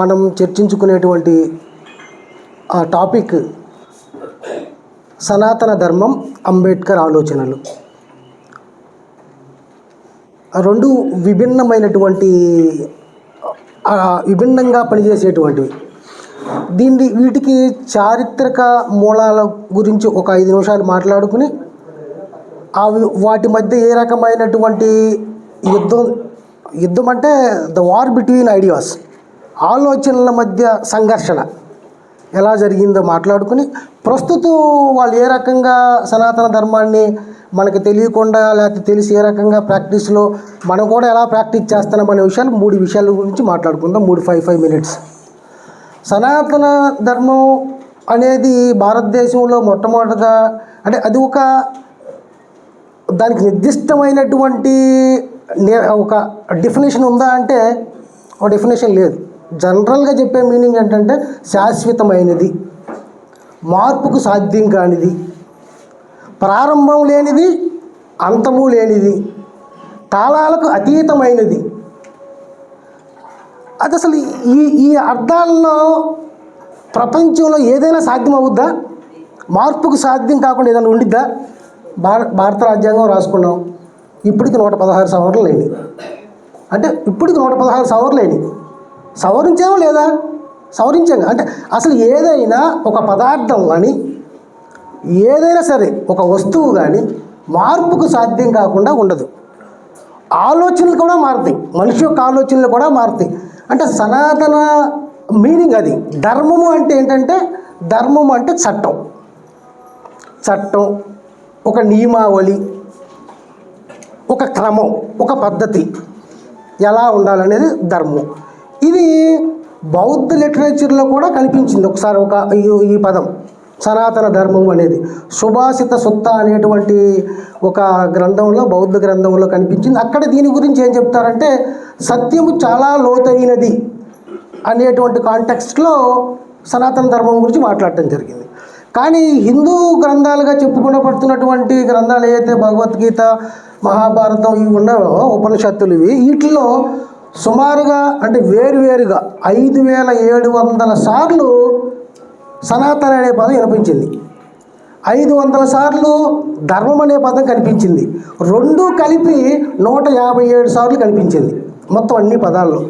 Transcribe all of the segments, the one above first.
మనం చర్చించుకునేటువంటి ఆ టాపిక్ సనాతన ధర్మం అంబేద్కర్ ఆలోచనలు. రెండు విభిన్నమైనటువంటి విభిన్నంగా పనిచేసేటువంటివి. దీన్ని వీటికి చారిత్రక మూలాల గురించి ఒక ఐదు నిమిషాలు మాట్లాడుకుని అవి వాటి మధ్య ఏ రకమైనటువంటి యుద్ధం యుద్ధం అంటే ద వార్ బిట్వీన్ ఐడియాస్. ఆలోచనల మధ్య సంఘర్షణ. ఎలా జరిగిందో మాట్లాడుకుని ప్రస్తుతం వాళ్ళు ఏ రకంగా సనాతన ధర్మాన్ని మనకి తెలియకుండా లేకపోతే తెలిసి ఏ రకంగా ప్రాక్టీస్లో మనం కూడా ఎలా ప్రాక్టీస్ చేస్తున్నాం అనే విషయాలు మూడు విషయాల గురించి మాట్లాడుకుందాం. మూడు ఫైవ్ ఫైవ్ మినిట్స్. సనాతన ధర్మం అనేది భారతదేశంలో మొట్టమొదటిగా అంటే అది ఒక దానికి నిర్దిష్టమైనటువంటి నే- ఒక డెఫినేషన్ ఉందా అంటే ఒక డెఫినేషన్ లేదు. జనరల్గా చెప్పే మీనింగ్ ఏంటంటే శాశ్వతమైనది మార్పుకు సాధ్యం కానిది ప్రారంభం లేనిది అంతము లేనిది కాలాలకు అతీతమైనది. అది అసలు ఈ ఈ అర్థాల్లో ప్రపంచంలో ఏదైనా సాధ్యం అవుద్దా మార్పుకు సాధ్యం కాకుండా ఏదైనా ఉండిద్దా? భార భారత రాజ్యాంగం రాసుకున్నాం. ఇప్పటికి నూట పదహారు సవర్లు లేని అంటే ఇప్పటికి నూట పదహారు సవర్లు లేని సవరించామో లేదా? సవరించాం అంటే అసలు ఏదైనా ఒక పదార్థం కానీ ఏదైనా సరే ఒక వస్తువు కానీ మార్పుకు సాధ్యం కాకుండా ఉండదు. ఆలోచనలు కూడా మారుతాయి. మనిషి యొక్క ఆలోచనలు కూడా మారుతాయి. అంటే సనాతన మీనింగ్ అది. ధర్మము అంటే ఏంటంటే ధర్మము అంటే చట్టం. చట్టం ఒక నియమావళి ఒక క్రమం ఒక పద్ధతి. ఎలా ఉండాలనేది ధర్మం. ఇది బౌద్ధ లిటరేచర్లో కూడా కనిపించింది. ఒకసారి ఒక ఈ- ఈ పదం సనాతన ధర్మం అనేది. సుభాషిత సుత్త అనేటువంటి ఒక గ్రంథంలో బౌద్ధ గ్రంథంలో కనిపించింది. అక్కడ దీని గురించి ఏం చెప్తారంటే సత్యము చాలా లోతైనది అనేటువంటి కాంటెక్స్ట్లో సనాతన ధర్మం గురించి మాట్లాడటం జరిగింది. కానీ హిందూ గ్రంథాలుగా చెప్పుకునబడుతున్నటువంటి గ్రంథాలు ఏవైతే భగవద్గీత మహాభారతం ఇవి ఉన్నాయో ఉపనిషత్తులు ఇవి వీటిలో సుమారుగా అంటే వేరువేరుగా ఐదు వేల ఏడు వందల సార్లు సనాతన అనే పదం వినిపించింది. ఐదు వందల సార్లు ధర్మం అనే పదం కనిపించింది. రెండు కలిపి నూట యాభై ఏడు సార్లు కనిపించింది. మొత్తం అన్ని పదాల్లో.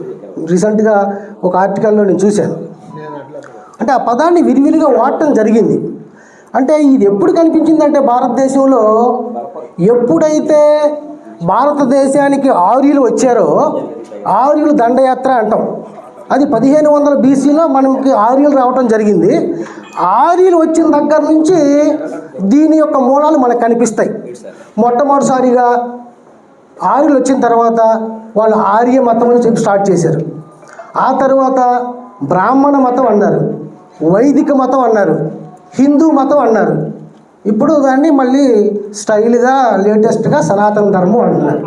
రీసెంట్గా ఒక ఆర్టికల్లో నేను చూశాను. అంటే ఆ పదాన్ని విరివిరిగా వాడటం జరిగింది. అంటే ఇది ఎప్పుడు కనిపించిందంటే భారతదేశంలో ఎప్పుడైతే భారతదేశానికి ఆర్యులు వచ్చారో ఆర్యులు దండయాత్ర అంటాం. అది పదిహేను వందల బీసీలో మనకి ఆర్యులు రావటం జరిగింది. ఆర్యులు వచ్చిన దగ్గర నుంచి దీని యొక్క మూలాలు మనకు కనిపిస్తాయి. మొట్టమొదటిసారిగా ఆర్యులు వచ్చిన తర్వాత వాళ్ళు ఆర్య మతం అని చెప్పి స్టార్ట్ చేశారు. ఆ తర్వాత బ్రాహ్మణ మతం అన్నారు వైదిక మతం అన్నారు హిందూ మతం అన్నారు. ఇప్పుడు దాన్ని మళ్ళీ స్టైల్గా లేటెస్ట్గా సనాతన ధర్మం అంటున్నారు.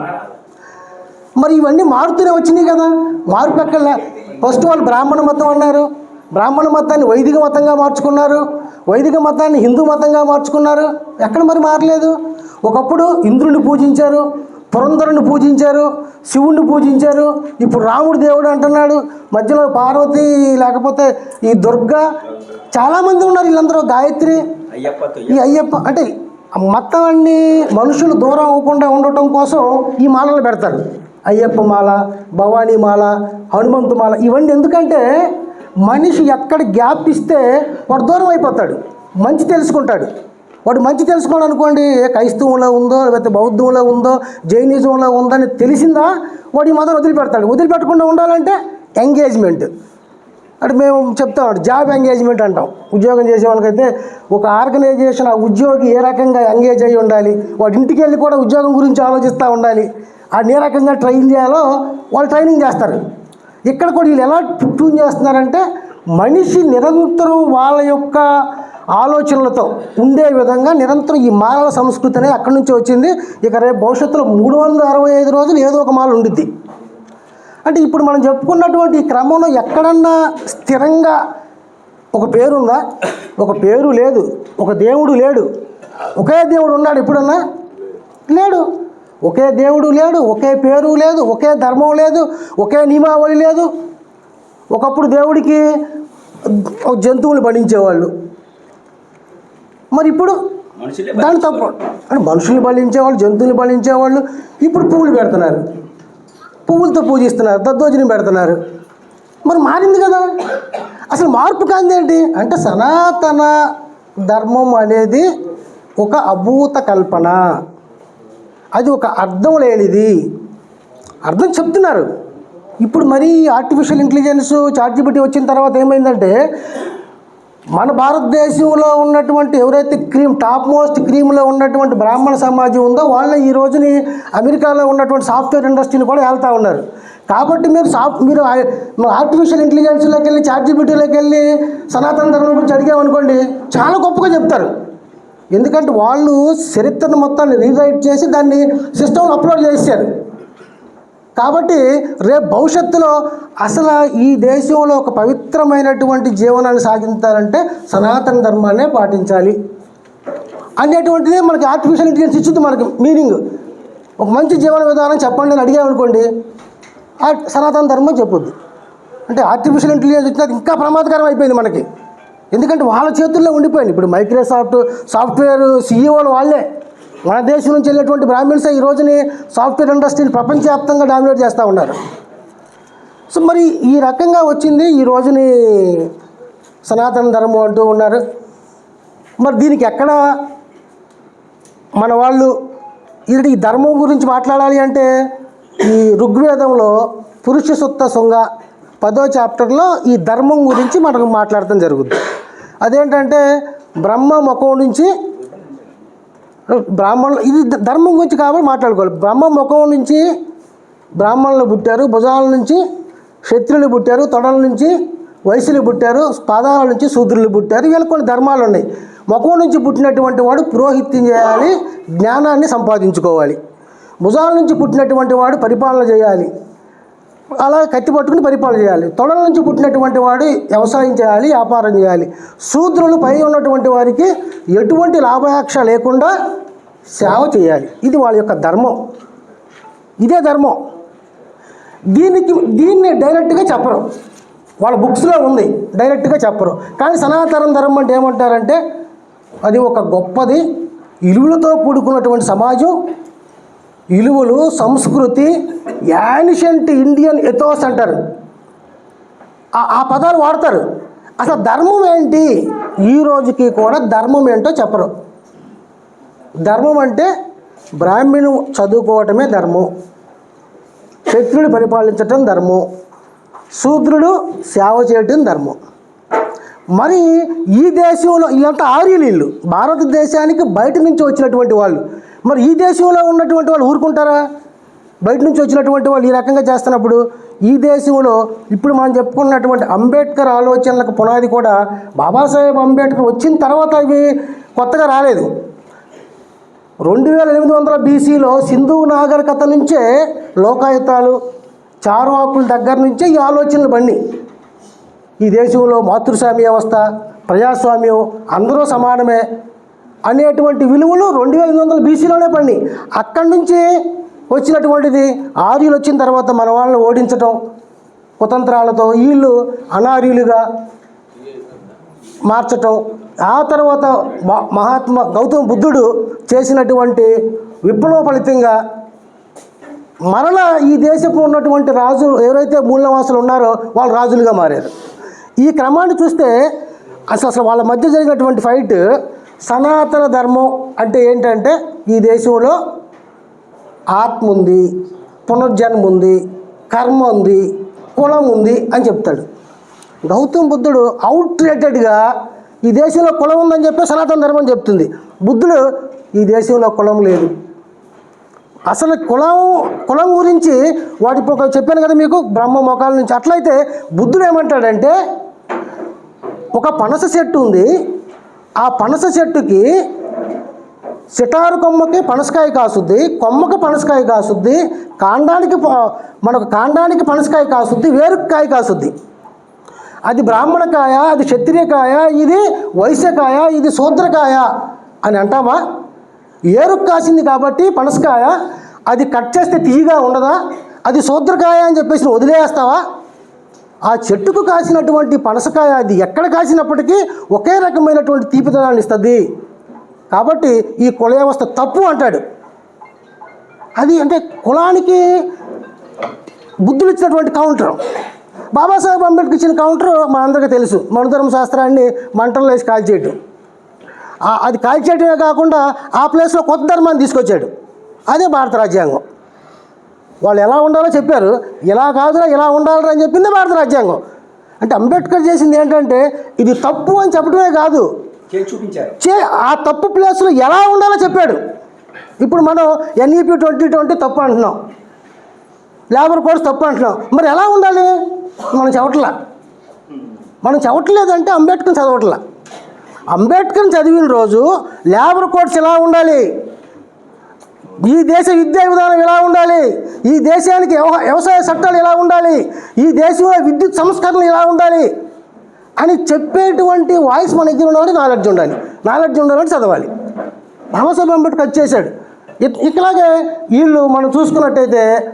మరి ఇవన్నీ మారుతూనే వచ్చినాయి కదా. మార్పు ఎక్కడ ఫస్ట్ వాళ్ళు బ్రాహ్మణ మతం అన్నారు. బ్రాహ్మణ మతాన్ని వైదిక మతంగా మార్చుకున్నారు. వైదిక మతాన్ని హిందూ మతంగా మార్చుకున్నారు. ఎక్కడ మరి మారలేదు? ఒకప్పుడు ఇంద్రుని పూజించారు. పురంధరుని పూజించారు శివుణ్ణి పూజించారు. ఇప్పుడు రాముడు దేవుడు అంటున్నాడు మధ్యలో పార్వతి లేకపోతే ఈ దుర్గా చాలామంది ఉన్నారు వీళ్ళందరూ గాయత్రి ఈ అయ్యప్ప అంటే మతాన్ని మనుషులు దూరం అవ్వకుండా ఉండటం కోసం ఈ మాలలు పెడతారు. అయ్యప్ప మాల భవానీ మాల హనుమంతు మాల ఇవన్నీ ఎందుకంటే మనిషి ఎక్కడ గ్యాప్ ఇస్తే వాడు దూరం అయిపోతాడు మంచి తెలుసుకుంటాడు. వాడు మంచి తెలుసుకోవడం అనుకోండి ఏ క్రైస్తవంలో ఉందో లేకపోతే బౌద్ధంలో ఉందో జైనిజంలో ఉందో అని తెలిసిందా? వాడు ఈ మతం వదిలిపెడతాడు. వదిలిపెట్టకుండా ఉండాలంటే ఎంగేజ్మెంట్. అంటే మేము చెప్తాం జాబ్ ఎంగేజ్మెంట్ అంటాం. ఉద్యోగం చేసే వాళ్ళకైతే ఒక ఆర్గనైజేషన్ ఆ ఉద్యోగి ఏ రకంగా ఎంగేజ్ అయి ఉండాలి? వాడి ఇంటికి వెళ్ళి కూడా ఉద్యోగం గురించి ఆలోచిస్తూ ఉండాలి. వాడిని ఏ రకంగా ట్రైన్ చేయాలో వాళ్ళు ట్రైనింగ్ చేస్తారు. ఇక్కడ కూడా వీళ్ళు ఎలా ట్యూన్ చేస్తున్నారంటే మనిషి నిరంతరం వాళ్ళ యొక్క ఆలోచనలతో ఉండే విధంగా నిరంతరం ఈ మాలల సంస్కృతి అనేది అక్కడి నుంచి వచ్చింది. ఇక రేపు భవిష్యత్తులో మూడు వందల అరవై ఐదు రోజులు ఏదో ఒక మాల ఉండిద్ది. అంటే ఇప్పుడు మనం చెప్పుకున్నటువంటి ఈ క్రమంలో ఎక్కడన్నా స్థిరంగా ఒక పేరుందా ఒక పేరు లేదు. ఒక దేవుడు లేడు. ఒకే దేవుడు ఉన్నాడు ఎప్పుడన్నా? లేడు. ఒకే దేవుడు లేడు ఒకే పేరు లేదు ఒకే ధర్మం లేదు ఒకే నియమావళి లేదు. ఒకప్పుడు దేవుడికి జంతువులు పండించేవాళ్ళు. మరి ఇప్పుడు మనుషులే దాని తప్పు. అంటే మనుషుల్ని బలించేవాళ్ళు జంతువులు బలించేవాళ్ళు ఇప్పుడు పువ్వులు పెడుతున్నారు. పువ్వులతో పూజిస్తున్నారు దద్దోజనం పెడుతున్నారు. మరి మారింది కదా. అసలు మార్పు కాంది ఏంటి? అంటే సనాతన ధర్మం అనేది ఒక అభూత కల్పన. అది ఒక అర్థం లేనిది. అర్థం చెప్తున్నారు. ఇప్పుడు మరి ఆర్టిఫిషియల్ ఇంటెలిజెన్స్ చార్జిబిటీ వచ్చిన తర్వాత ఏమైందంటే మన భారతదేశంలో ఉన్నటువంటి ఎవరైతే క్రీమ్ టాప్ మోస్ట్ క్రీమ్లో ఉన్నటువంటి బ్రాహ్మణ సమాజం ఉందో వాళ్ళని ఈ రోజుని అమెరికాలో ఉన్నటువంటి సాఫ్ట్వేర్ ఇండస్ట్రీని కూడా వెళ్తూ ఉన్నారు. కాబట్టి మీరు సాఫ్ట్ మీరు ఆర్టిఫిషియల్ ఇంటెలిజెన్స్లోకి వెళ్ళి చార్జిబిటీలోకి వెళ్ళి సనాతన ధర్మం గురించి అడిగామనుకోండి చాలా గొప్పగా చెప్తారు. ఎందుకంటే వాళ్ళు చరిత్రను మొత్తాన్ని రీరైట్ చేసి దాన్ని సిస్టంలో అప్లోడ్ చేశారు కాబట్టి రేపు భవిష్యత్తులో అసలు ఈ దేశంలో ఒక పవిత్రమైనటువంటి జీవనాన్ని సాగించాలంటే సనాతన ధర్మాన్నే పాటించాలి. అనేటువంటిది మనకి ఆర్టిఫిషియల్ ఇంటెలిజెన్స్ ఇచ్చింది మనకి మీనింగ్ ఒక మంచి జీవన విధానం చెప్పండి అని అడిగామనుకోండి ఆ సనాతన ధర్మం చెప్పుద్ది. అంటే ఆర్టిఫిషియల్ ఇంటెలిజెన్స్ వచ్చినాక ఇంకా ప్రమాదకరం అయిపోయింది మనకి. ఎందుకంటే వాళ్ళ చేతుల్లో ఉండిపోయింది. ఇప్పుడు మైక్రోసాఫ్ట్ సాఫ్ట్వేర్ సీఈఓలు వాళ్ళే. మన దేశం నుంచి వెళ్ళేటువంటి బ్రాహ్మిన్సే ఈ రోజుని సాఫ్ట్వేర్ ఇండస్ట్రీని ప్రపంచవ్యాప్తంగా డామినేట్ చేస్తూ ఉన్నారు. సో మరి ఈ రకంగా వచ్చింది ఈ రోజుని సనాతన ధర్మం అంటూ ఉన్నారు. మరి దీనికి ఎక్కడ మన వాళ్ళు ఇది ఈ ధర్మం గురించి మాట్లాడాలి అంటే ఈ ఋగ్వేదంలో పురుష సుత్త శృంగ పదో చాప్టర్లో ఈ ధర్మం గురించి మనకు మాట్లాడటం జరుగుతుంది అదేంటంటే బ్రహ్మ ముఖం నుంచి బ్రాహ్మణులు ఇది ధర్మం గురించి కాబట్టి మాట్లాడుకోవాలి. బ్రహ్మ ముఖం నుంచి బ్రాహ్మణులు పుట్టారు భుజాల నుంచి క్షత్రులు పుట్టారు తొడల నుంచి వయసులు పుట్టారు పాదాల నుంచి శూద్రులు పుట్టారు. వీళ్ళకి కొన్ని ధర్మాలు ఉన్నాయి. ముఖం నుంచి పుట్టినటువంటి వాడు పురోహిత్యం చేయాలి జ్ఞానాన్ని సంపాదించుకోవాలి. భుజాల నుంచి పుట్టినటువంటి వాడు పరిపాలన చేయాలి. అలా కత్తి పట్టుకుని పరిపాలన చేయాలి. తొడల నుంచి పుట్టినటువంటి వాడు వ్యవసాయం చేయాలి వ్యాపారం చేయాలి. శూద్రులు పై ఉన్నటువంటి వారికి ఎటువంటి లాభాక్ష లేకుండా సేవ చేయాలి. ఇది వాళ్ళ యొక్క ధర్మం. ఇదే ధర్మం. దీనికి దీన్ని డైరెక్ట్గా చెప్పరు. వాళ్ళ బుక్స్లో ఉంది. డైరెక్ట్గా చెప్పరు. కానీ సనాతన ధర్మం అంటే ఏమంటారంటే అది ఒక గొప్పది. ఇలువలతో కూడుకున్నటువంటి సమాజం. ఇలువలు సంస్కృతి యానిషంట్ ఇండియన్ ఎథోస్ అంటారు. ఆ- ఆ పదాలు వాడతారు. అసలు ధర్మం ఏంటి? ఈ రోజుకి కూడా ధర్మం ఏంటో చెప్పరు. ధర్మం అంటే బ్రాహ్మణు చదువుకోవటమే ధర్మం. క్షత్రుడు పరిపాలించటం ధర్మం. శూద్రుడు సేవ చేయటం ధర్మం. మరి ఈ దేశంలో ఇదంతా ఆర్యులు వీళ్ళు భారతదేశానికి బయట నుంచి వచ్చినటువంటి వాళ్ళు మరి ఈ దేశంలో ఉన్నటువంటి వాళ్ళు ఊరుకుంటారా? బయట నుంచి వచ్చినటువంటి వాళ్ళు ఈ రకంగా చేస్తున్నప్పుడు ఈ దేశంలో ఇప్పుడు మనం చెప్పుకున్నటువంటి అంబేద్కర్ ఆలోచనలకు పునాది కూడా బాబాసాహెబ్ అంబేద్కర్ వచ్చిన తర్వాత ఇవి కొత్తగా రాలేదు. రెండు వేల ఎనిమిది వందల బీసీలో సింధు నాగరికత నుంచే లోకాయుతాలు చారువాకుల దగ్గర నుంచే ఈ ఆలోచనలు బండి ఈ దేశంలో మాతృస్వామ్య వ్యవస్థ ప్రజాస్వామ్యం అందరూ సమానమే. అనేటువంటి విలువలు రెండు వేల ఎనిమిది వందల బీసీలోనే పడి అక్కడి నుంచి వచ్చినటువంటిది ఆర్యులు వచ్చిన తర్వాత మన వాళ్ళని ఓడించటం కుతంత్రాలతో వీళ్ళు అనార్యులుగా మార్చటం ఆ తర్వాత మ- మహాత్మా గౌతమ బుద్ధుడు చేసినటువంటి విప్లవ ఫలితంగా మరలా ఈ దేశపు ఉన్నటువంటి రాజు ఎవరైతే మూలవాసులు ఉన్నారో వాళ్ళు రాజులుగా మారారు. ఈ క్రమాన్ని చూస్తే అసలు అసలు వాళ్ళ మధ్య జరిగినటువంటి ఫైట్ సనాతన ధర్మం అంటే ఏంటంటే ఈ దేశంలో ఆత్మ ఉంది పునర్జన్మ ఉంది కర్మ ఉంది కులం ఉంది అని చెప్తాడు. గౌతమ్ బుద్ధుడు అవుట్రేటెడ్గా ఈ దేశంలో కులం ఉందని చెప్పి సనాతన ధర్మం చెప్తుంది. బుద్ధుడు ఈ దేశంలో కులం లేదు. అసలు కులం కులం గురించి వాటి చెప్పాను కదా మీకు బ్రహ్మ మొఖాల నుంచి. అట్లయితే బుద్ధుడు ఏమంటాడంటే ఒక పనస చెట్టు ఉంది ఆ పనస చెట్టుకి సిటారు కొమ్మకి పనసకాయ కాసుద్ది కొమ్మకి పనసకాయ కాసుద్ది కాండానికి మనకు కాండానికి పనసకాయ కాసుద్ది వేరుకాయ కాసుద్ది. అది బ్రాహ్మణకాయ అది క్షత్రియకాయ ఇది వైశ్యకాయ ఇది శూద్రకాయ అని అంటామా ఏరుకు కాసింది కాబట్టి పనసకాయ అది కట్ చేస్తే తీయగా ఉండదా? అది శూద్రకాయ అని చెప్పేసి వదిలేస్తావా? ఆ చెట్టుకు కాసినటువంటి పనసకాయ అది ఎక్కడ కాసినప్పటికీ ఒకే రకమైనటువంటి తీపిదనాన్ని ఇస్తుంది. కాబట్టి ఈ కుల వ్యవస్థ తప్పు అంటాడు. అది అంటే కులానికి బుద్ధులు ఇచ్చినటువంటి కౌంటర్. బాబాసాహెబ్ అంబేద్కర్ ఇచ్చిన కౌంటర్ మనందరికీ తెలుసు. మనుధర్మ శాస్త్రాన్ని మంటల్లో వేసి కాల్చేయటం. అది కాల్చేయటమే కాకుండా ఆ ప్లేస్లో కొత్త ధర్మాన్ని తీసుకొచ్చాడు. అదే భారత రాజ్యాంగం. వాళ్ళు ఎలా ఉండాలో చెప్పారు. ఇలా కాదురా ఇలా ఉండాలిరా అని చెప్పింది భారత రాజ్యాంగం. అంటే అంబేద్కర్ చేసింది ఏంటంటే ఇది తప్పు అని చెప్పడమే కాదు. చే ఆ తప్పు ప్లేస్లో ఎలా ఉండాలో చెప్పాడు. ఇప్పుడు మనం ఎన్ఈపి ట్వంటీ ట్వంటీ తప్పు అంటున్నాం. లేబర్ కోర్స్ తప్పు అంటున్నాం. మరి ఎలా ఉండాలి? మనం చదవట్లా. మనం చదవట్లేదంటే అంబేద్కర్ చదవట్లా. అంబేద్కర్ చదివిన రోజు లేబర్ కోడ్స్ ఎలా ఉండాలి? ఈ దేశ విద్యా విధానం ఎలా ఉండాలి? ఈ దేశానికి వ్యవసాయ చట్టాలు ఎలా ఉండాలి? ఈ దేశంలో విద్యుత్ సంస్కరణలు ఎలా ఉండాలి? అని చెప్పేటువంటి వాయిస్ మన దగ్గర ఉండాలి నాలెడ్జ్ ఉండాలి. నాలెడ్జ్ ఉండాలంటే చదవాలి. బాబాసాహెబ్ అంబేద్కర్ వచ్చేసాడు ఇ- ఇట్లాగే వీళ్ళు మనం చూసుకున్నట్టయితే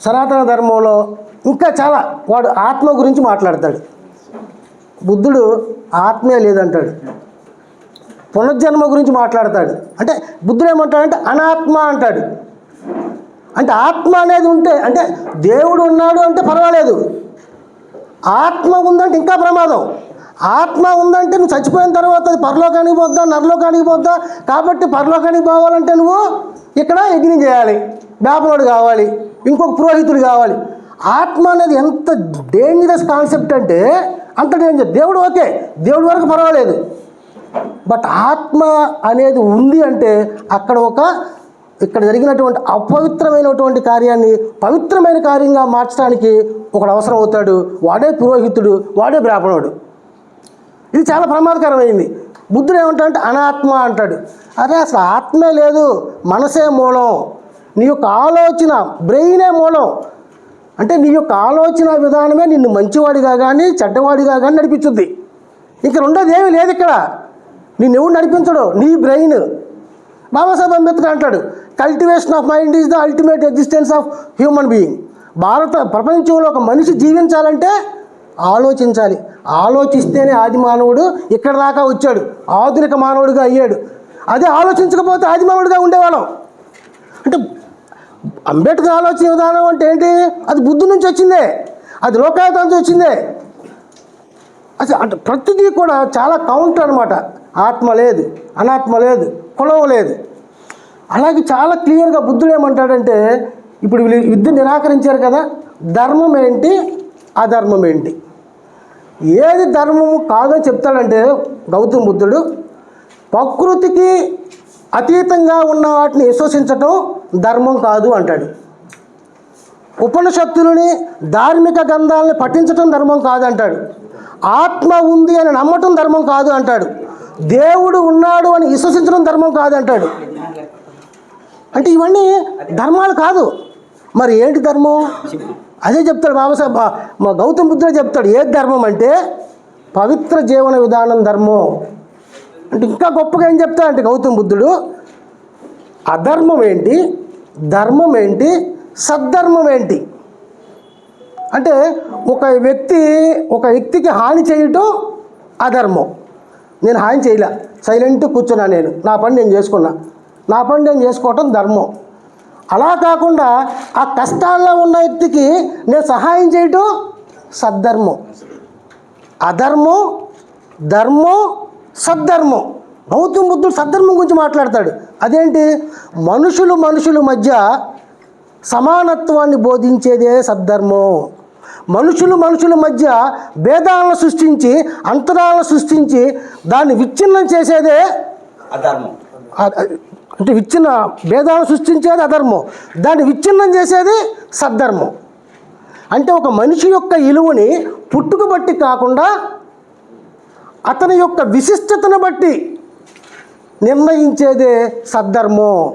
సనాతన ధర్మంలో ఇంకా చాలా వాడు ఆత్మ గురించి మాట్లాడతాడు. బుద్ధుడు ఆత్మే లేదంటాడు. పునర్జన్మ గురించి మాట్లాడతాడు. అంటే బుద్ధుడు ఏమంటాడంటే అనాత్మ అంటాడు. అంటే ఆత్మ అనేది ఉంటే అంటే దేవుడు ఉన్నాడు అంటే పర్వాలేదు. ఆత్మ ఉందంటే ఇంకా ప్రమాదం. ఆత్మ ఉందంటే నువ్వు చచ్చిపోయిన తర్వాత అది పరలోకానికి పోద్దా నరలోకానికి పోద్దా? కాబట్టి పరలోకానికి పోవాలంటే నువ్వు ఇక్కడ యజ్ఞం చేయాలి. వేపనోడు కావాలి. ఇంకొక పురోహితుడు కావాలి. ఆత్మ అనేది ఎంత డేంజరస్ కాన్సెప్ట్ అంటే అంత డేంజర్ దేవుడు ఓకే. దేవుడి వరకు పర్వాలేదు. బట్ ఆత్మ అనేది ఉంది అంటే అక్కడ ఒక ఇక్కడ జరిగినటువంటి అపవిత్రమైనటువంటి కార్యాన్ని పవిత్రమైన కార్యంగా మార్చడానికి ఒకడు అవసరం అవుతాడు. వాడే పురోహితుడు వాడే బ్రాహ్మణుడు. ఇది చాలా ప్రమాదకరమైంది. బుద్ధుడు ఏమంటాడంటే అనాత్మ అంటాడు. అరే అసలు ఆత్మే లేదు మనసే మూలం. నీ యొక్క ఆలోచన బ్రెయినే మూలం. అంటే నీ యొక్క ఆలోచన విధానమే నిన్ను మంచివాడిగా కానీ చెడ్డవాడిగా కానీ నడిపించుద్ది ఇంక రెండోది ఏమీ లేదు ఇక్కడ. ఎవడు నడిపించడు? నీ బ్రెయిన్. బాబాసాహెబ్ అంబేద్కర్ అంటాడు cultivation of mind is the ultimate existence of human being భారత ప్రపంచంలో ఒక మనిషి జీవించాలంటే ఆలోచించాలి. ఆలోచిస్తేనే ఆది మానవుడు ఇక్కడ దాకా వచ్చాడు. ఆధునిక మానవుడిగా అయ్యాడు. అదే ఆలోచించకపోతే ఆది మానవుడిగా ఉండేవాళ్ళం. అంటే అంబేద్కర్ ఆలోచన విధానం అంటే ఏంటి? అది బుద్ధి నుంచి వచ్చిందే. అది లోకాయుతం నుంచి వచ్చిందే. అసలు అంటే ప్రతిదీ కూడా చాలా కౌంటర్ అనమాట ఆత్మ లేదు అనాత్మ లేదు కులం లేదు. అలాగే చాలా క్లియర్గా బుద్ధుడు ఏమంటాడంటే ఇప్పుడు వీళ్ళు యుద్ధ నిరాకరించారు కదా ధర్మం ఏంటి అధర్మం ఏంటి? ఏది ధర్మము కాదని చెప్తాడంటే గౌతమ బుద్ధుడు ప్రకృతికి అతీతంగా ఉన్న వాటిని విశ్వసించటం ధర్మం కాదు అంటాడు. ఉపనిషత్తులని ధార్మిక గ్రంథాలని పఠించటం ధర్మం కాదు అంటాడు ఆత్మ ఉంది అని నమ్మటం ధర్మం కాదు అంటాడు. దేవుడు ఉన్నాడు అని విశ్వసించడం ధర్మం కాదు అంటాడు. అంటే ఇవన్నీ ధర్మాలు కాదు. మరి ఏంటి ధర్మం? అదే చెప్తాడు బాబాసాహెబ్ మా గౌతమ్ బుద్ధుడే చెప్తాడు ఏ ధర్మం అంటే పవిత్ర జీవన విధానం ధర్మం. అంటే ఇంకా గొప్పగా ఏం చెప్తాడంటే గౌతమ్ బుద్ధుడు అధర్మం ఏంటి? ధర్మం ఏంటి? సద్ధర్మం ఏంటి? అంటే ఒక వ్యక్తి ఒక వ్యక్తికి హాని చేయటం అధర్మం. నేను హాయం చేయలే. సైలెంట్ కూర్చున్నా నేను. నా పని నేను చేసుకున్నా. నా పని నేను చేసుకోవటం ధర్మం. అలా కాకుండా ఆ కష్టాల్లో ఉన్న వ్యక్తికి నేను సహాయం చేయటం సద్ధర్మం. అధర్మం ధర్మం సద్ధర్మం. గౌతమ బుద్ధుడు సద్ధర్మం గురించి మాట్లాడతాడు. అదేంటి? మనుషులు మనుషుల మధ్య సమానత్వాన్ని బోధించేదే సద్ధర్మం. మనుషులు మనుషుల మధ్య భేదాలను సృష్టించి అంతరాలను సృష్టించి దాన్ని విచ్ఛిన్నం చేసేదే అధర్మం. అంటే విచ్ఛిన్న భేదాలను సృష్టించేది అధర్మం. దాన్ని విచ్ఛిన్నం చేసేది సద్ధర్మం. అంటే ఒక మనిషి యొక్క ఇలువని పుట్టుక బట్టి కాకుండా అతని యొక్క విశిష్టతను బట్టి నిర్ణయించేదే సద్ధర్మం.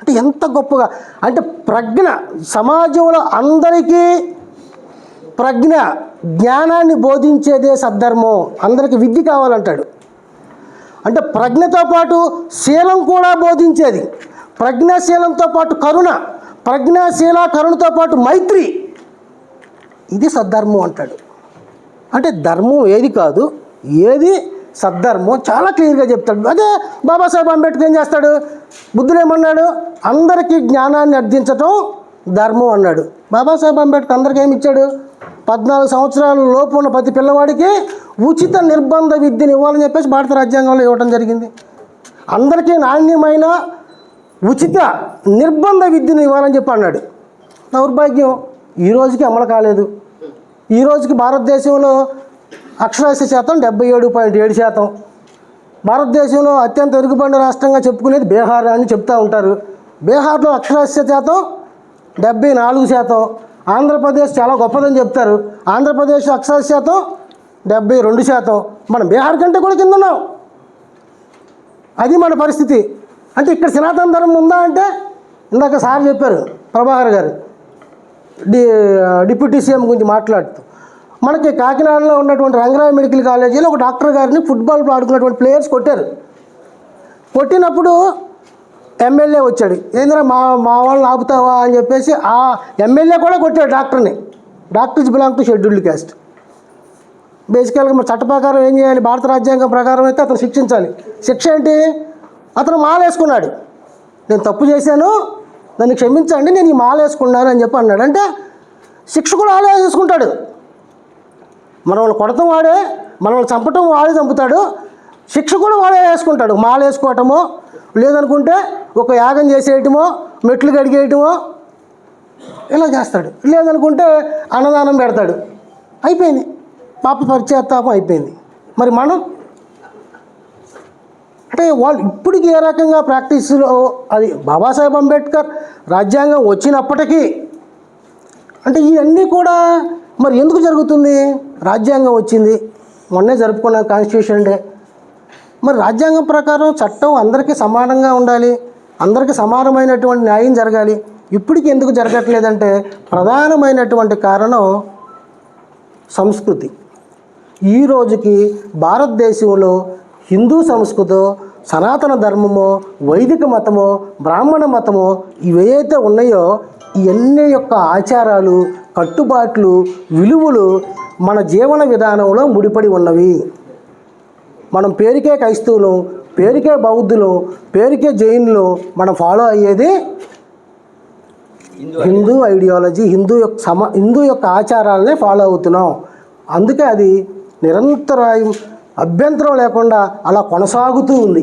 అంటే ఎంత గొప్పగా అంటే ప్రజ్ఞ సమాజంలో అందరికీ ప్రజ్ఞ జ్ఞానాన్ని బోధించేదే సద్ధర్మం. అందరికీ విద్య కావాలంటాడు. అంటే ప్రజ్ఞతో పాటు శీలం కూడా బోధించేది. ప్రజ్ఞాశీలంతో పాటు కరుణ ప్రజ్ఞాశీల కరుణతో పాటు మైత్రి. ఇది సద్ధర్మం అంటాడు. అంటే ధర్మం ఏది కాదు ఏది సద్ధర్మం? చాలా క్లియర్గా చెప్తాడు. అదే బాబాసాహెబ్ అంబేద్కర్ ఏం చేస్తాడు? బుద్ధుడు ఏమన్నాడు? అందరికీ జ్ఞానాన్ని అర్థించటం ధర్మం అన్నాడు. బాబాసాహెబ్ అంబేద్కర్ అందరికీ ఏమి ఇచ్చాడు? పద్నాలుగు సంవత్సరాల లోపు ఉన్న ప్రతి పిల్లవాడికి ఉచిత నిర్బంధ విద్యను ఇవ్వాలని చెప్పేసి భారత రాజ్యాంగంలో ఇవ్వడం జరిగింది. అందరికీ నాణ్యమైన ఉచిత నిర్బంధ విద్యను ఇవ్వాలని చెప్పి అన్నాడు. దౌర్భాగ్యం ఈ రోజుకి అమలు కాలేదు. ఈ రోజుకి భారతదేశంలో అక్షరాస్య శాతం డెబ్బై ఏడు పాయింట్ ఏడు శాతం. భారతదేశంలో అత్యంత ఎరుగుబడిన రాష్ట్రంగా చెప్పుకునేది బీహార్ అని చెప్తూ ఉంటారు. బీహార్లో అక్షరాస్య శాతం డెబ్బై నాలుగు శాతం. ఆంధ్రప్రదేశ్ చాలా గొప్పదని చెప్తారు. ఆంధ్రప్రదేశ్ అక్షర శాతం డెబ్బై రెండు శాతం. మనం బీహార్ కంటే కూడా కింద ఉన్నాం. అది మన పరిస్థితి. అంటే ఇక్కడ సనాతన ధర్మం ఉందా అంటే ఇందాక సార్ చెప్పారు ప్రభాకర్ గారు. డి డిప్యూటీ సీఎం గురించి మాట్లాడుతూ. మనకి కాకినాడలో ఉన్నటువంటి రంగరాయ మెడికల్ కాలేజీలో ఒక డాక్టర్ గారిని ఫుట్బాల్ ఆడుకున్నటువంటి ప్లేయర్స్ కొట్టారు. కొట్టినప్పుడు ఎమ్మెల్యే వచ్చాడు. ఏంద్రా మా మా వాళ్ళని ఆపుతావా అని చెప్పేసి ఆ ఎమ్మెల్యే కూడా కొట్టాడు డాక్టర్ని. Doctors belong to scheduled caste బేసికల్గా మరి చట్ట ప్రకారం ఏం చేయాలి? భారత రాజ్యాంగం ప్రకారం అయితే అతను శిక్షించాలి. శిక్ష ఏంటి? అతను మాల వేసుకున్నాడు నేను తప్పు చేశాను నన్ను క్షమించండి నేను ఈ మాల వేసుకున్నాను అని చెప్పి అన్నాడు. అంటే శిక్ష కూడా ఆలే మనల్ని కొడతాం వాడే మనల్ని చంపటం వాడే చంపుతాడు. శిక్ష కూడా వాడే వేసుకుంటాడు. మాల వేసుకోవటమో లేదనుకుంటే ఒక యాగం చేసేయటమో మెట్లు కడిగేయటమో ఇలా చేస్తాడు. లేదనుకుంటే అన్నదానం పెడతాడు. అయిపోయింది. పాప పరిచయాత్తాపం అయిపోయింది. మరి మనం? అంటే వాళ్ళు ఇప్పటికి ఏ రకంగా ప్రాక్టీస్లో అది బాబాసాహెబ్ అంబేద్కర్ రాజ్యాంగం వచ్చినప్పటికీ అంటే ఇవన్నీ కూడా మరి ఎందుకు జరుగుతుంది? రాజ్యాంగం వచ్చింది. మొన్నే జరుపుకున్నాం కాన్స్టిట్యూషన్ డే. మరి రాజ్యాంగం ప్రకారం చట్టం అందరికీ సమానంగా ఉండాలి అందరికీ సమానమైనటువంటి న్యాయం జరగాలి. ఇప్పటికి ఎందుకు జరగట్లేదంటే ప్రధానమైనటువంటి కారణం సంస్కృతి. ఈ రోజుకి భారతదేశంలో హిందూ సంస్కృతో సనాతన ధర్మమో వైదిక మతమో బ్రాహ్మణ మతమో ఇవేవైతే ఉన్నాయో ఇవన్నీ యొక్క ఆచారాలు కట్టుబాట్లు విలువలు మన జీవన విధానంలో ముడిపడి ఉన్నవి. మనం పేరుకే క్రైస్తవులు పేరుకే బౌద్ధులు పేరుకే జైనులు మనం ఫాలో అయ్యేది హిందూ ఐడియాలజీ హిందూ యొక్క సమ హిందూ యొక్క ఆచారాలనే ఫాలో అవుతున్నాం. అందుకే అది నిరంతరాయం అభ్యంతరం లేకుండా అలా కొనసాగుతూ ఉంది.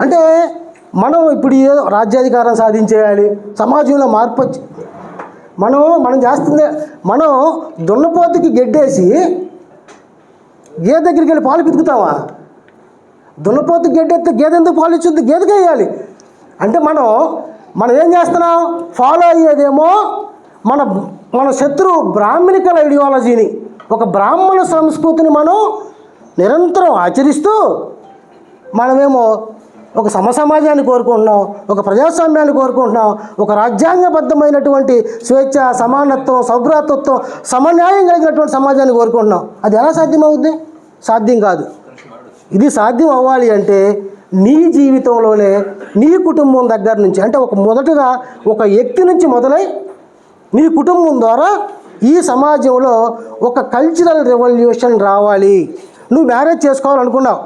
అంటే మనం ఇప్పుడు ఏదో రాజ్యాధికారం సాధించేయాలి సమాజంలో మార్పు వచ్చి మనం మనం చేస్తుంది మనం దున్నపోతుకి గెడ్డేసి గేదె దగ్గరికి వెళ్ళి పాలు పితుకుతావా? దున్నపోతు గడ్డెత్తే గేదె ఎందుకు పాలు ఇచ్చింది? గేదెకి వేయాలి. అంటే మనం మనం ఏం చేస్తున్నాం? ఫాలో అయ్యేదేమో మన మన శత్రువు బ్రాహ్మణికల ఐడియాలజీని ఒక బ్రాహ్మణ సంస్కృతిని మనం నిరంతరం ఆచరిస్తూ మనమేమో ఒక సమసమాజాన్ని కోరుకుంటున్నాం ఒక ప్రజాస్వామ్యాన్ని కోరుకుంటున్నాం ఒక రాజ్యాంగబద్ధమైనటువంటి స్వేచ్ఛ సమానత్వం సౌభ్రాతత్వం సమన్యాయం కలిగినటువంటి సమాజాన్ని కోరుకుంటున్నాం. అది ఎలా సాధ్యమవుద్ది? సాధ్యం కాదు. ఇది సాధ్యం అవ్వాలి అంటే నీ జీవితంలోనే నీ కుటుంబం దగ్గర నుంచి అంటే ఒక మొదటగా ఒక వ్యక్తి నుంచి మొదలై నీ కుటుంబం ద్వారా ఈ సమాజంలో ఒక కల్చరల్ రెవల్యూషన్ రావాలి. నువ్వు మ్యారేజ్ చేసుకోవాలనుకున్నావు.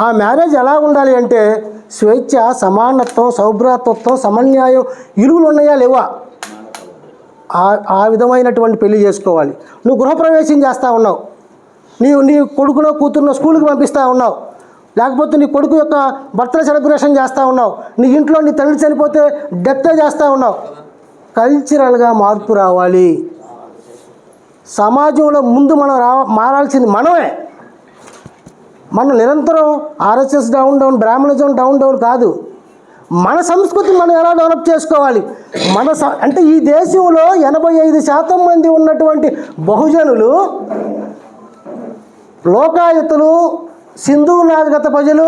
ఆ మ్యారేజ్ ఎలా ఉండాలి అంటే స్వేచ్ఛ సమానత్వం సౌభ్రాతత్వం సమన్యాయం ఇరువులు ఉన్నాయా లేవా? ఆ విధమైనటువంటి పెళ్ళి చేసుకోవాలి. నువ్వు గృహప్రవేశం చేస్తూ ఉన్నావు. నీ నీ కొడుకునో కూతురునో స్కూల్కి పంపిస్తూ ఉన్నావు. లేకపోతే నీ కొడుకు యొక్క బర్త్డే సెలబ్రేషన్ చేస్తూ ఉన్నావు. నీ ఇంట్లో నీ తల్లి చనిపోతే డెత్ చేస్తూ ఉన్నావు. కల్చరల్గా మార్పు రావాలి. సమాజంలో ముందు మనం రా మారాల్సింది మనమే. మనం నిరంతరం RSS down down Brahminism down down కాదు. మన సంస్కృతి మనం ఎలా డెవలప్ చేసుకోవాలి? మన స- అంటే ఈ దేశంలో ఎనభై ఐదు శాతం మంది ఉన్నటువంటి బహుజనులు లోకాయుతులు సింధు నాగరికత ప్రజలు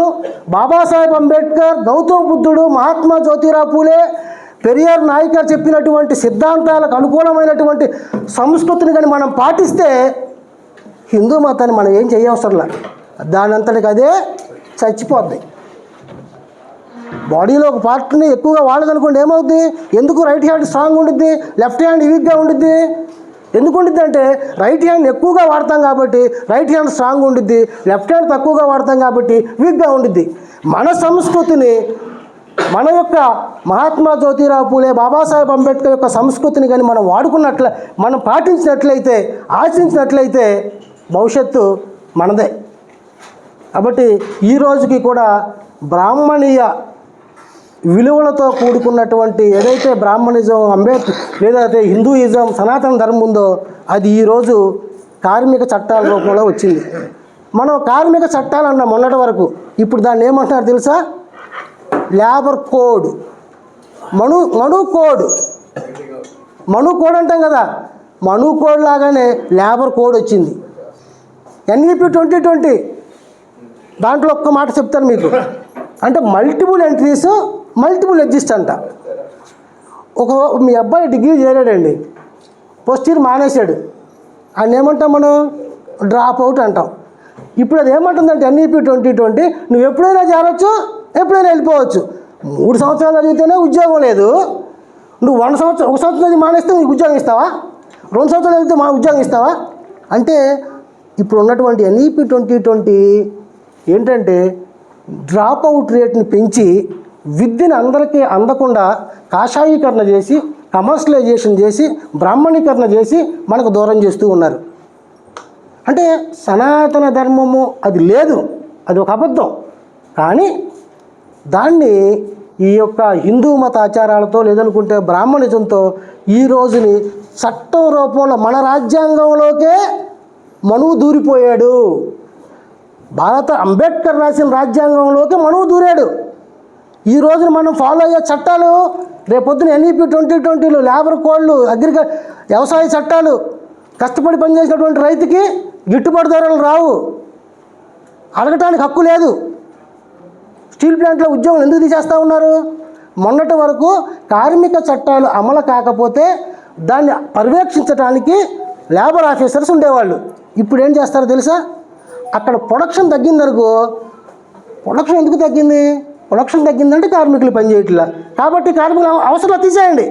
బాబాసాహెబ్ అంబేద్కర్ గౌతమ్ బుద్ధుడు మహాత్మా జ్యోతిరావు పూలే పెరియార్ నాయకర్ చెప్పినటువంటి సిద్ధాంతాలకు అనుకూలమైనటువంటి సంస్కృతిని కానీ మనం పాటిస్తే హిందూ మతాన్ని మనం ఏం చేయవసరంలా? దానంతటికి అదే చచ్చిపోద్ది. బాడీలో ఒక పార్ట్ని ఎక్కువగా వాడదనుకోండి ఏమవుద్ది? ఎందుకు రైట్ హ్యాండ్ స్ట్రాంగ్ ఉండిద్ది? లెఫ్ట్ హ్యాండ్ వీక్గా ఉండిద్ది? ఎందుకు ఉండిద్ది అంటే రైట్ హ్యాండ్ ఎక్కువగా వాడతాం కాబట్టి రైట్ హ్యాండ్ స్ట్రాంగ్ ఉండిద్ది లెఫ్ట్ హ్యాండ్ తక్కువగా వాడతాం కాబట్టి వీక్గా ఉండిద్ది. మన సంస్కృతిని మన యొక్క మహాత్మా జ్యోతిరావు పూలే బాబాసాహెబ్ అంబేద్కర్ యొక్క సంస్కృతిని కానీ మనం వాడుకున్నట్ల మనం పాటించినట్లయితే ఆచరించినట్లయితే భవిష్యత్తు మనదే. కాబట్టి ఈ రోజుకి కూడా బ్రాహ్మణీయ విలువలతో కూడుకున్నటువంటి ఏదైతే బ్రాహ్మణిజం అంబేద్ లేదైతే హిందూయిజం సనాతన ధర్మం ఉందో అది ఈరోజు కార్మిక చట్టాల రూపంలో వచ్చింది. మనం కార్మిక చట్టాలు అన్న మొన్నటి వరకు. ఇప్పుడు దాన్ని ఏమంటున్నారు తెలుసా? Labour code. Manu Manu code. Manu code అంటాం కదా. మను కోడ్ లాగానే లేబర్ కోడ్ వచ్చింది. ఎన్ఈపి ట్వంటీ ట్వంటీ దాంట్లో ఒక్క మాట చెప్తాను మీకు. అంటే మల్టిపుల్ ఎంట్రీస్ మల్టిపుల్ ఎగ్జిస్ట్ అంట. ఒక మీ అబ్బాయి డిగ్రీ చేరాడండి ఫస్ట్ ఇయర్ మానేశాడు. ఆయన ఏమంటాం మనం? డ్రాప్ అవుట్ అంటాం. ఇప్పుడు అది ఏమంటుందంటే ఎన్ఈపి ట్వంటీ ట్వంటీ నువ్వు ఎప్పుడైనా చేరొచ్చు ఎప్పుడైనా వెళ్ళిపోవచ్చు. మూడు సంవత్సరాలు చదివితేనే ఉద్యోగం లేదు. నువ్వు వన్ సంవత్సరం ఒక సంవత్సరం చదివి మానేస్తే నీకు ఉద్యోగం ఇస్తావా? రెండు సంవత్సరాలు చదివితే మా ఉద్యోగం ఇస్తావా? అంటే ఇప్పుడు ఉన్నటువంటి ఎన్ఈపీ ట్వంటీ ట్వంటీ ఏంటంటే డ్రాప్ అవుట్ రేట్ని పెంచి విద్యను అందరికీ అందకుండా కాషాయీకరణ చేసి కమర్షియలైజేషన్ చేసి బ్రాహ్మణీకరణ చేసి మనకు దూరం చేస్తూ ఉన్నారు. అంటే సనాతన ధర్మము అది లేదు. అది ఒక అబద్ధం. కానీ దాన్ని ఈ యొక్క హిందూ మత ఆచారాలతో లేదనుకుంటే బ్రాహ్మణిజంతో ఈ రోజుని చట్టం రూపంలో మన రాజ్యాంగంలోకే మనువు దూరిపోయాడు. భారత అంబేద్కర్ రాసిన రాజ్యాంగంలోకి మనువు దూరాడు. ఈ రోజున మనం ఫాలో అయ్యే చట్టాలు రేపొద్దున ఎన్ఈపి ట్వంటీ ట్వంటీలు లేబర్ కోడ్లు అగ్రిక వ్యవసాయ చట్టాలు కష్టపడి పనిచేసినటువంటి రైతుకి గిట్టుబాటు ధరలు రావు. అడగటానికి హక్కు లేదు. స్టీల్ ప్లాంట్లో ఉద్యోగం ఎందుకు తీసేస్తూ ఉన్నారు? మొన్నటి వరకు కార్మిక చట్టాలు అమలు కాకపోతే దాన్ని పర్యవేక్షించడానికి లేబర్ ఆఫీసర్స్ ఉండేవాళ్ళు. ఇప్పుడు ఏం చేస్తారో తెలుసా? అక్కడ ప్రొడక్షన్ తగ్గిందనుకో ప్రొడక్షన్ ఎందుకు తగ్గింది? ప్రొడక్షన్ తగ్గిందంటే కార్మికులు పనిచేయట్లా కాబట్టి కార్మికులు అవసరం తీసేయండి.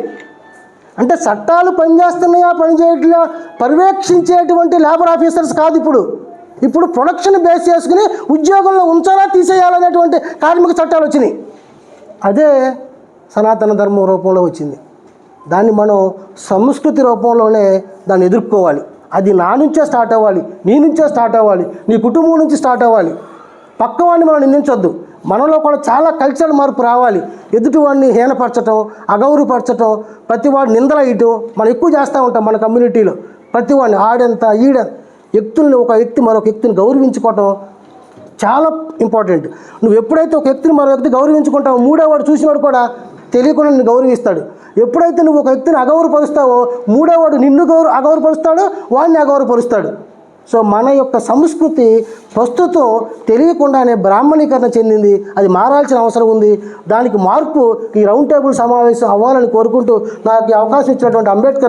అంటే చట్టాలు పనిచేస్తున్నాయా పనిచేయట్లా పర్యవేక్షించేటువంటి లేబర్ ఆఫీసర్స్ కాదు ఇప్పుడు. ఇప్పుడు ప్రొడక్షన్ బేస్ చేసుకుని ఉద్యోగంలో ఉంచాలా తీసేయాలనేటువంటి కార్మిక చట్టాలు వచ్చినాయి. అదే సనాతన ధర్మం రూపంలో వచ్చింది. దాన్ని మనం సంస్కృతి రూపంలోనే దాన్ని ఎదుర్కోవాలి. అది నా నుంచే స్టార్ట్ అవ్వాలి నీ నుంచే స్టార్ట్ అవ్వాలి నీ కుటుంబం నుంచి స్టార్ట్ అవ్వాలి. పక్కవాడిని మనం నిందించొద్దు. మనలో కూడా చాలా కల్చరల్ మార్పు రావాలి. ఎదుటివాడిని హీనపరచటం అగౌరవపరచటం ప్రతివాడు నిందలయ్యటం మనం ఎక్కువ చేస్తూ ఉంటాం మన కమ్యూనిటీలో ప్రతివాడిని ఆడెంత ఈడ వ్యక్తుల్ని ఒక వ్యక్తి మరొక వ్యక్తిని గౌరవించుకోవటం చాలా ఇంపార్టెంట్ నువ్వు ఎప్పుడైతే ఒక వ్యక్తిని మరో వ్యక్తి గౌరవించుకుంటావో మూడోవాడు చూసినాడు కూడా తెలియకుండా నేను గౌరవిస్తాడు. ఎప్పుడైతే నువ్వు ఒక వ్యక్తిని అగౌరవపరుస్తావో మూడోవాడు నిన్ను గౌరవ అగౌరవపరుస్తాడో వాడిని అగౌరవపరుస్తాడు. సో మన యొక్క సంస్కృతి ప్రస్తుతం తెలియకుండానే బ్రాహ్మణీకరణ చెందింది. అది మారాల్సిన అవసరం ఉంది. దానికి మార్పు ఈ రౌండ్ టేబుల్ సమావేశం అవ్వాలని కోరుకుంటూ నాకు అవకాశం ఇచ్చినటువంటి అంబేద్కర్